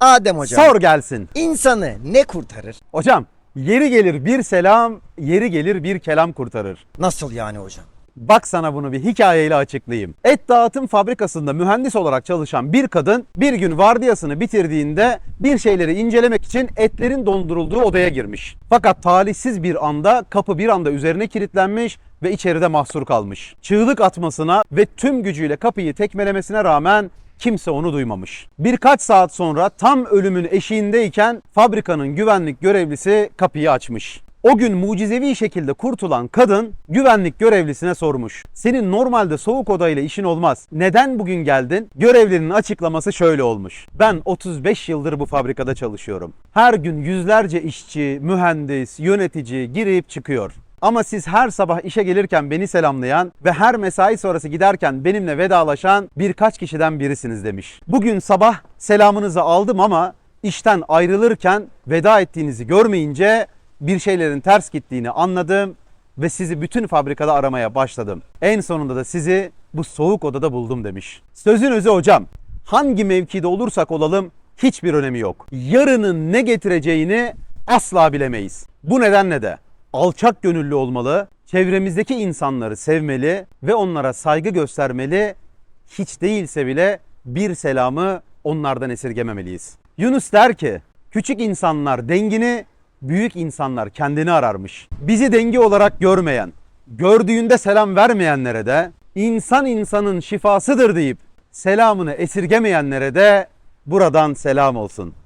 Adem hocam. Sor gelsin. İnsanı ne kurtarır? Hocam yeri gelir bir selam, yeri gelir bir kelam kurtarır. Nasıl yani hocam? Bak sana bunu bir hikayeyle açıklayayım. Et dağıtım fabrikasında mühendis olarak çalışan bir kadın bir gün vardiyasını bitirdiğinde bir şeyleri incelemek için etlerin dondurulduğu odaya girmiş. Fakat talihsiz bir anda kapı bir anda üzerine kilitlenmiş ve içeride mahsur kalmış. Çığlık atmasına ve tüm gücüyle kapıyı tekmelemesine rağmen kimse onu duymamış. Birkaç saat sonra tam ölümün eşiğindeyken fabrikanın güvenlik görevlisi kapıyı açmış. O gün mucizevi şekilde kurtulan kadın güvenlik görevlisine sormuş. Senin normalde soğuk odayla işin olmaz. Neden bugün geldin? Görevlinin açıklaması şöyle olmuş. Ben 35 yıldır bu fabrikada çalışıyorum. Her gün yüzlerce işçi, mühendis, yönetici girip çıkıyor. Ama siz her sabah işe gelirken beni selamlayan ve her mesai sonrası giderken benimle vedalaşan birkaç kişiden birisiniz demiş. Bugün sabah selamınızı aldım ama işten ayrılırken veda ettiğinizi görmeyince bir şeylerin ters gittiğini anladım ve sizi bütün fabrikada aramaya başladım. En sonunda da sizi bu soğuk odada buldum demiş. Sözün özü hocam. Hangi mevkide olursak olalım hiçbir önemi yok. Yarının ne getireceğini asla bilemeyiz. Bu nedenle de alçak gönüllü olmalı, çevremizdeki insanları sevmeli ve onlara saygı göstermeli. Hiç değilse bile bir selamı onlardan esirgememeliyiz. Yunus der ki, küçük insanlar dengini, büyük insanlar kendini ararmış. Bizi dengi olarak görmeyen, gördüğünde selam vermeyenlere de, insan insanın şifasıdır deyip selamını esirgemeyenlere de buradan selam olsun.